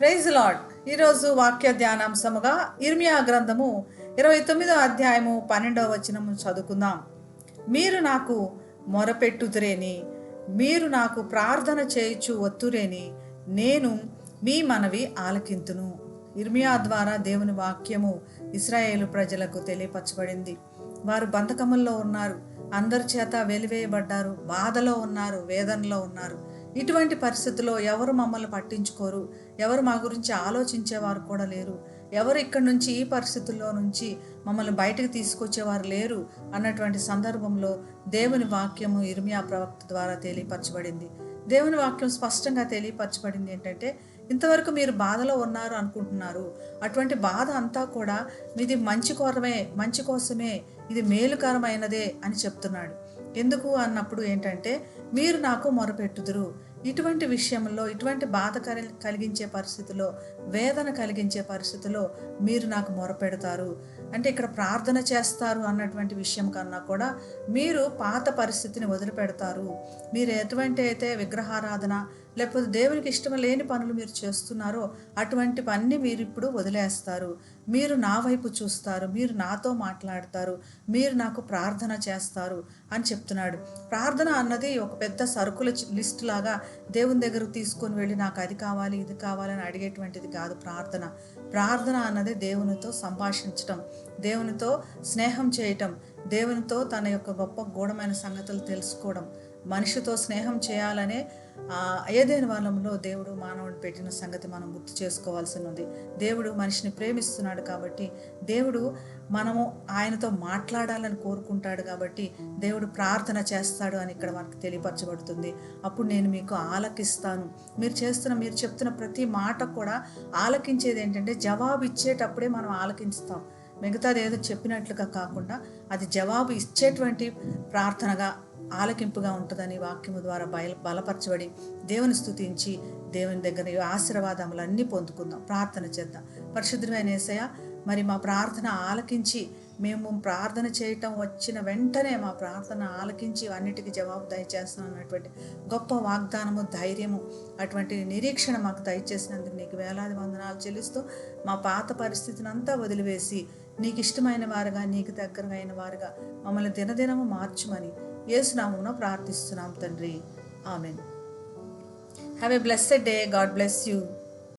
Praise lord. ఈరోజు వాక్య ధ్యానాంశముగా ఇర్మియా గ్రంథము ఇరవై తొమ్మిదో అధ్యాయము పన్నెండవ వచనము చదువుకుందాం. మీరు నాకు మొరపెట్టుతురేని మీరు నాకు ప్రార్థన చేయుచు ఒత్తురేని నేను మీ మనవి ఆలకింతును. ఇర్మియా ద్వారా దేవుని వాక్యము ఇస్రాయేలు ప్రజలకు తెలియపరచబడింది. వారు బంధకముల్లో ఉన్నారు. అందరి చేత వెలివేయబడ్డారు. బాధలో ఉన్నారు. వేదనలో ఉన్నారు. ఇటువంటి పరిస్థితుల్లో ఎవరు మమ్మల్ని పట్టించుకోరు? ఎవరు మా గురించి ఆలోచించేవారు కూడా లేరు. ఎవరు ఇక్కడ నుంచి ఈ పరిస్థితుల్లో నుంచి మమ్మల్ని బయటకు తీసుకొచ్చేవారు లేరు అన్నటువంటి సందర్భంలో దేవుని వాక్యము ఇర్మియా ప్రవక్త ద్వారా తెలియపరచబడింది. దేవుని వాక్యం స్పష్టంగా తెలియపరచబడింది ఏంటంటే ఇంతవరకు మీరు బాధలో ఉన్నారు అనుకుంటున్నారు. అటువంటి బాధ అంతా కూడా మీది మంచి కోరమే మంచి కోసమే ఇది మేలుకరమైనదే అని చెప్తున్నాడు. ఎందుకు అన్నప్పుడు ఏంటంటే మీరు నాకు మొరపెట్టుదురు. ఇటువంటి విషయంలో ఇటువంటి బాధ కలి- కలిగించే పరిస్థితిలో వేదన కలిగించే పరిస్థితిలో మీరు నాకు మొరపెడతారు. అంటే ఇక్కడ ప్రార్థన చేస్తారు అన్నటువంటి విషయం కన్నా కూడా మీరు పాత పరిస్థితిని వదిలిపెడతారు. మీరు ఎటువంటి అయితే విగ్రహారాధన లేకపోతే దేవునికి ఇష్టం లేని పనులు మీరు చేస్తున్నారో అటువంటి పని మీరు ఇప్పుడు వదిలేస్తారు. మీరు నా వైపు చూస్తారు. మీరు నాతో మాట్లాడతారు. మీరు నాకు ప్రార్థన చేస్తారు అని చెప్తున్నాడు. ప్రార్థన అన్నది ఒక పెద్ద సరుకుల లిస్ట్ లాగా దేవుని దగ్గరకు తీసుకొని వెళ్ళి నాకు అది కావాలి ఇది కావాలని అడిగేటువంటిది కాదు ప్రార్థన. ప్రార్థన అన్నది దేవునితో సంభాషించటం. దేవునితో స్నేహం చేయటం. దేవునితో తన యొక్క గొప్ప గూఢమైన సంగతులు తెలుసుకోవడం మనిషితో స్నేహం చేయాలనే అయోధ్యని వాళ్ళంలో దేవుడు మానవుని పెట్టిన సంగతి మనం గుర్తు చేసుకోవాల్సి ఉంది. దేవుడు మనిషిని ప్రేమిస్తున్నాడు కాబట్టి దేవుడు మనము ఆయనతో మాట్లాడాలని కోరుకుంటాడు కాబట్టి దేవుడు ప్రార్థన చేస్తాడు అని ఇక్కడ మనకు తెలియపరచబడుతుంది. అప్పుడు నేను మీకు ఆలకిస్తాను. మీరు చేస్తున్న మీరు చెప్తున్న ప్రతి మాట కూడా ఆలకించేది ఏంటంటే జవాబు ఇచ్చేటప్పుడే మనం ఆలకిస్తాం. మిగతాది ఏదో చెప్పినట్లుగా కాకుండా అది జవాబు ఇచ్చేటువంటి ప్రార్థనగా ఆలకింపుగా ఉంటుందని వాక్యము ద్వారా బయలు బలపరచబడి దేవుని స్థుతించి దేవుని దగ్గర ఆశీర్వాదములన్నీ పొందుకుందాం. ప్రార్థన చేద్దాం. పరిశుద్ధమైన ఏసయ్య మరి మా ప్రార్థన ఆలకించి మేము ప్రార్థన చేయటం వచ్చిన వెంటనే మా ప్రార్థన ఆలకించి అన్నిటికీ జవాబు దయచేస్తాం అన్నటువంటి గొప్ప వాగ్దానము ధైర్యము అటువంటి నిరీక్షణ మాకు దయచేసినందుకు నీకు వేలాది వందనాలు చెల్లిస్తూ మా పాత పరిస్థితిని అంతా వదిలివేసి నీకు ఇష్టమైన వారుగా నీకు దగ్గరైన వారుగా మమ్మల్ని దినదినము మార్చుమని యేసునామమున ప్రార్థిస్తున్నాం తండ్రి. Amen. Have a blessed day God bless you